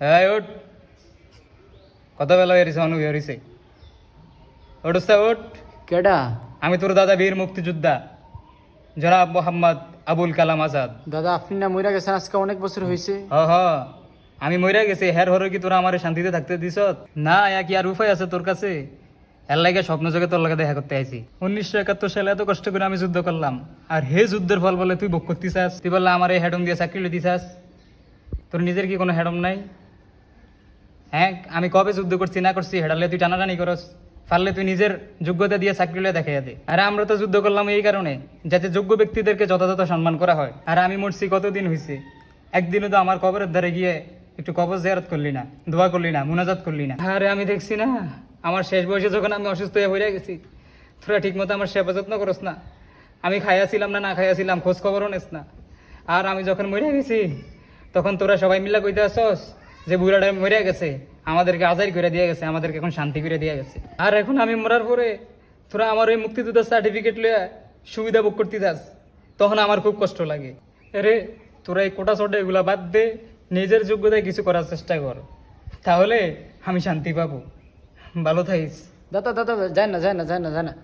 এই ওঠ কত বেলা বেরিয়েছে অনু বেরিয়েছে ওঠছে ওঠ কেডা? আমি তোর দাদা বীর মুক্তিযোদ্ধা জনাব মোহাম্মদ আবুল কালাম আজাদ। দাদা আপনি না মইরা গেছেন আজকে অনেক বছর হয়েছে হ হ। আমি মইরা গেছি হের হরে কি তোরা আমার শান্তিতে থাকতে দিস না এক কি আর উপায় আছে তোর কাছে। এর লাগে স্বপ্ন যোগে তোর লাগে দেখা করতে আইছি। উনিশশো একাত্তর সালে এত কষ্ট করে আমি যুদ্ধ করলাম। আর হে যুদ্ধের ফল বলে তুই ভোগ করতে চাস তুই বললে আমার এই হেডম দিয়ে চাকরি চাস তোর নিজের কি কোনো হেডম নাই? হ্যাঁ আমি কবে যুদ্ধ করছি, না করছি, হেডালে তুই টানাটানি করস। পারলে তুই নিজের যোগ্যতা দিয়ে চাকরি লিয়ে দেখাই দে। আর আমরা তো যুদ্ধ করলাম এই কারণে, যাতে যোগ্য ব্যক্তিদেরকে যথাযথ সম্মান করা হয়। আর আমি মরছি কতদিন হয়েছে একদিনও তো আমার কবরের ধারে গিয়ে একটু কবর জিয়ারত করলি না, দোয়া করলি না, মুনাজাত করলি না। আরে, আমি দেখছি না, আমার শেষ বয়সে যখন আমি অসুস্থ হয়ে হয়ে গেছি, তোরা ঠিক মতো আমার সেবা যত্ন করস না। আমি খাইয়াছিলাম না না খাইয়াছিলাম, খোঁজ খবরও নেস না। আর আমি যখন মরে গেছি, তখন তোরা সবাই মিলা কইতে আসস যে বুড়াটা মরে গেছে, আমাদেরকে আজাই করে দিয়ে গেছে, আমাদেরকে এখন শান্তি করে দিয়ে গেছে। আর এখন আমি মরার পরে তোরা আমার ওই মুক্তিযোদ্ধার সার্টিফিকেট লইয়া সুবিধা ভোগ করতে যাস, তখন আমার খুব কষ্ট লাগে। আরে, তোরা এই কোটা সোটা এগুলা বাদ দে, নিজের যোগ্যতায় কিছু করার চেষ্টা কর, তাহলে আমি শান্তি পাবো। ভালো থাকিস। দাদা দাদা যায় না যায় না যায় না যায় না।